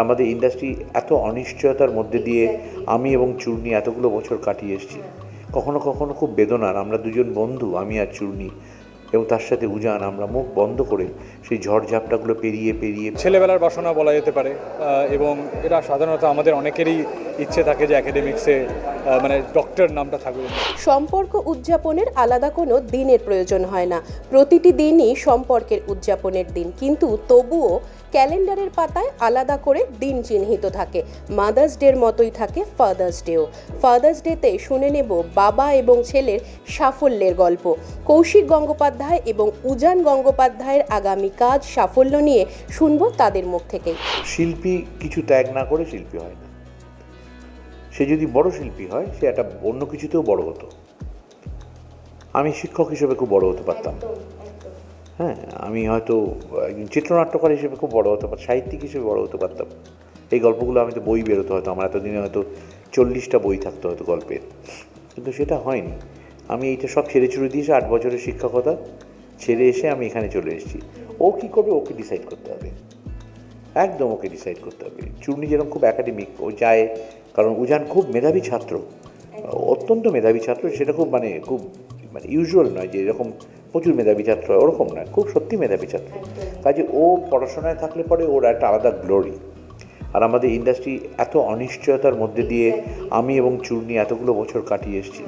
আমাদের ইন্ডাস্ট্রি এত অনিশ্চয়তার মধ্যে দিয়ে আমি এবং চূর্ণি এতগুলো বছর কাটিয়ে এসেছি। কখনো কখনো খুব বেদনার, আমরা দুজন বন্ধু, আমি আর চূর্ণি, এবং তার সাথে উজান, আমরা মুখ বন্ধ করে সেই ঝড়ঝাপটাগুলো পেরিয়ে পেরিয়ে ছেলেবেলার বাসনা বলা যেতে পারে এবং এটা সাধারণত আমাদের অনেকেরই ইচ্ছে থাকে যে একাডেমিক্সে মানে ডক্টর নামটা থাকবে। সম্পর্ক উদযাপনের আলাদা কোনো দিনের প্রয়োজন হয় না। প্রতিটি দিনই সম্পর্কের উদযাপনের দিন। কিন্তু তবুও ক্যালেন্ডারের পাতায় আলাদা করে দিন চিহ্নিত থাকে। মাদার্স ডের মতোই থাকে ফাদার্স ডেও ফাদার্স ডেতে শুনে নেব বাবা এবং ছেলের সাফল্যের গল্প। কৌশিক গঙ্গোপাধ্যায় এবং উজান গঙ্গোপাধ্যায়ের আগামী কাজ সাফল্য নিয়ে শুনব তাদের মুখ থেকেই। শিল্পী কিছু ত্যাগ না করে শিল্পী হয় না। সে যদি বড় শিল্পী হয় সে একটা অন্য কিছুতেও বড় হতো। আমি শিক্ষক হিসেবে খুব বড় হতে পারতাম। হ্যাঁ আমি হয়তো একজন চিত্রনাট্যকার হিসেবে খুব বড় হতে পারতাম সাহিত্যিক হিসেবে বড় হতে পারতাম। এই গল্পগুলো আমি তো বই বেরোতো হয়তো আমার এতদিনে হয়তো চল্লিশটা বই থাকতো হয়তো গল্পের কিন্তু সেটা হয়নি। আমি এইটা সব ছেড়ে ছুড়ে দিয়েছি আট বছরের শিক্ষকতা ছেড়ে এসে আমি এখানে চলে এসেছি। ও কী করবে ওকে ডিসাইড করতে হবে। একদম ওকে ডিসাইড করতে হবে। চূর্ণি যেরকম খুব একাডেমিক ও যায় কারণ উজান খুব মেধাবী ছাত্র। অত্যন্ত মেধাবী ছাত্র সেটা খুব মানে খুব মানে ইউজুয়াল নয় যে এরকম প্রচুর মেধাবী ছাত্র হয় ওরকম নয় খুব সত্যি মেধাবী ছাত্র। কাজে ও পড়াশোনায় থাকলে পরে ওর একটা আলাদা গ্লোরি আর আমাদের ইন্ডাস্ট্রি এত অনিশ্চয়তার মধ্যে দিয়ে আমি এবং চূর্ণি এতগুলো বছর কাটিয়ে এসেছি।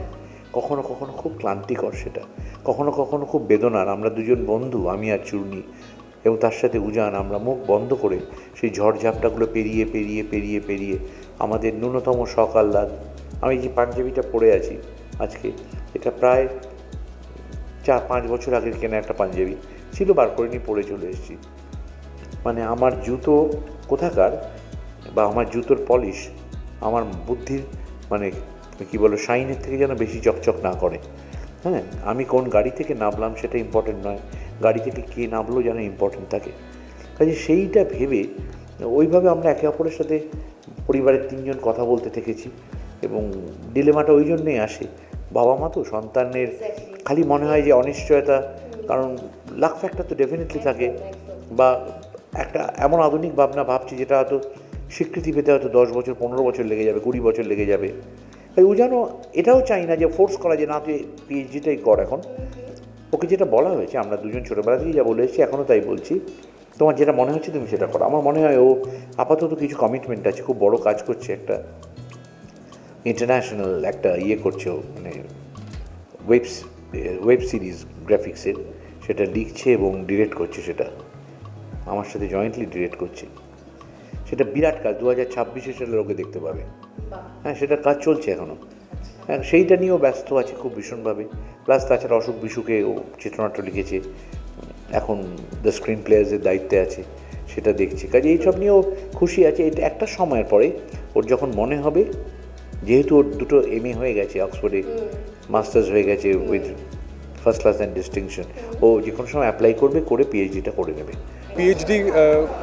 কখনো কখনো খুব ক্লান্তিকর সেটা। কখনো কখনো খুব বেদনার আমরা দুজন বন্ধু আমি আর চূর্ণি। এবং তার সাথে উজান আমরা মুখ বন্ধ করে সেই ঝড়ঝাপটাগুলো পেরিয়ে পেরিয়ে পেরিয়ে পেরিয়ে আমাদের ন্যূনতম শখ আহ্লাদ। আমি যে পাঞ্জাবিটা পরে আছি, আজকে এটা প্রায় চার পাঁচ বছর আগের কেনা একটা পাঞ্জাবি। ছিল, বার করে নিয়ে পরে চলে এসেছি। মানে আমার জুতো কোথাকার বা আমার জুতোর পলিশ আমার বুদ্ধির মানে কি বলো, শাইনের থেকে যেন বেশি চকচক না করে। হ্যাঁ আমি কোন গাড়ি থেকে নামলাম সেটা ইম্পর্টেন্ট নয়। গাড়ি থেকে কে নামলো যেন ইম্পর্টেন্ট থাকে। কাজে সেইটা ভেবে ওইভাবে আমরা একে অপরের সাথে পরিবারের তিনজন কথা বলতে থেকেছি এবং ডিলেমাটা ওই জন্যেই আসে বাবা মা তো সন্তানের খালি মনে হয় যে অনিশ্চয়তা, কারণ লাখ ফ্যাক্টর তো ডেফিনেটলি থাকে বা একটা এমন আধুনিক ভাবনা ভাবছি যেটা হয়তো স্বীকৃতি পেতে হয়তো দশ বছর, পনেরো বছর লেগে যাবে, কুড়ি বছর লেগে যাবে। তাই ও যেন এটাও চাই না যে ফোর্স করা যে না, তুই পিএইচডিটাই কর এখন। ওকে যেটা বলা হয়েছে, আমরা দুজন ছোটোবেলা থেকেই যা বলে এসেছি এখনও তাই বলছি। তোমার যেটা মনে হচ্ছে তুমি সেটা করো। আমার মনে হয় ও আপাতত কিছু কমিটমেন্ট আছে খুব বড় কাজ করছে একটা ইন্টারন্যাশনাল একটা ইয়ে করছে ও মানে ওয়েব ওয়েব সিরিজ গ্রাফিক্সের সেটা লিখছে এবং ডিরেক্ট করছে সেটা। আমার সাথে জয়েন্টলি ডিরেক্ট করছে। সেটা বিরাট কাজ দু হাজার ছাব্বিশে সেটা লোকে দেখতে পাবে। হ্যাঁ সেটার কাজ চলছে এখনও হ্যাঁ সেইটা নিয়েও ব্যস্ত আছে খুব ভীষণভাবে। প্লাস তাছাড়া অশোক বিসুখে ও চিত্রনাট্য লিখেছে। এখন দ্য স্ক্রিন প্লেয়ার্সের দায়িত্বে আছে সেটা দেখছি। কাজে এইসব নিয়েও খুশি আছে। এটা একটা সময়ের পরে ওর যখন মনে হবে যেহেতু ওর দুটো এম হয়ে গেছে অক্সফোর্ডে মাস্টার্স হয়ে গেছে with first class and distinction ও যে কোনো সময় অ্যাপ্লাই করবে করে পিএইচডিটা করে নেবে। পিএইচডি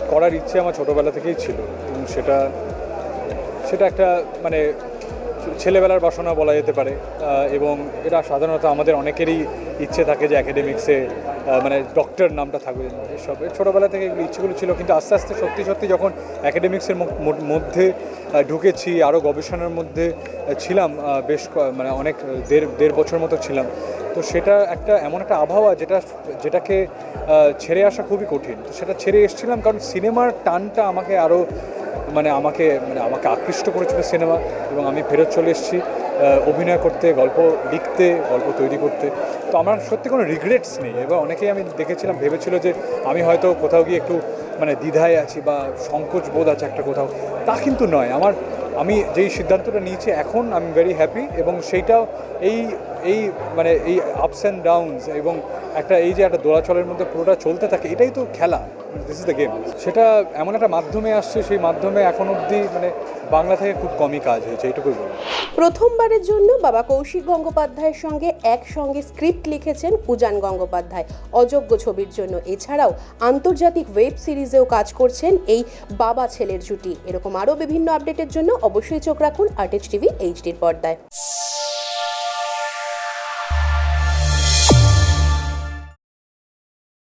করার ইচ্ছে আমার ছোটোবেলা থেকেই ছিল। এবং সেটা সেটা একটা মানে ছেলেবেলার বাসনা বলা যেতে পারে। এবং এটা সাধারণত আমাদের অনেকেরই ইচ্ছে থাকে যে একাডেমিক্সে মানে ডক্টর নামটা থাকবে এসব। ছোটোবেলা থেকে এগুলো ইচ্ছেগুলো ছিল, কিন্তু আস্তে আস্তে, সত্যি সত্যি যখন অ্যাকাডেমিক্সের মধ্যে ঢুকেছি আরও গবেষণার মধ্যে ছিলাম বেশ মানে অনেক দেড় দেড় বছর মতো ছিলাম। তো সেটা একটা এমন একটা আবহাওয়া যেটা, যেটাকে ছেড়ে আসা খুবই কঠিন। তো সেটা ছেড়ে এসেছিলাম কারণ সিনেমার টানটা আমাকে আরও মানে আমাকে মানে আমাকে আকৃষ্ট করেছিল সিনেমা এবং আমি ফেরত চলে এসেছি অভিনয় করতে, গল্প লিখতে, গল্প তৈরি করতে। তো আমার সত্যি কোনো রিগ্রেটস নেই এবার অনেকেই আমি দেখেছিলাম, ভেবেছিল যে আমি হয়তো কোথাও গিয়ে একটু মানে দ্বিধায় আছি বা সংকোচ বোধ আছে একটা কোথাও। তা কিন্তু নয়। আমার, আমি যেই সিদ্ধান্তটা নিয়েছি, এখন আমি ভেরি হ্যাপি এবং সেইটাও এই এই মানে এই আপস অ্যান্ড ডাউনস এবং একটা এই যে একটা দোলাচলের মধ্যে পুরোটা চলতে থাকে, এটাই তো খেলা। দিস ইজ দ্য গেম সেটা এমন একটা মাধ্যমে আসছে, সেই মাধ্যমে এখন অবধি মানে বাংলা থেকে খুব কমই কাজ হয়েছে, এইটুকুই বলব। প্রথমবারের জন্য বাবা কৌশিক গঙ্গোপাধ্যায়ের সঙ্গে একসঙ্গে স্ক্রিপ্ট লিখেছেন উজান গঙ্গোপাধ্যায়, অযোগ্য ছবির জন্য। এছাড়াও আন্তর্জাতিক ওয়েব সিরিজেও কাজ করছেন এই বাবা ছেলের জুটি। এরকম আরও বিভিন্ন আপডেটের জন্য অবশ্যই চোখ রাখুন আর্টেজ টিভি এইচডির পর্দায়।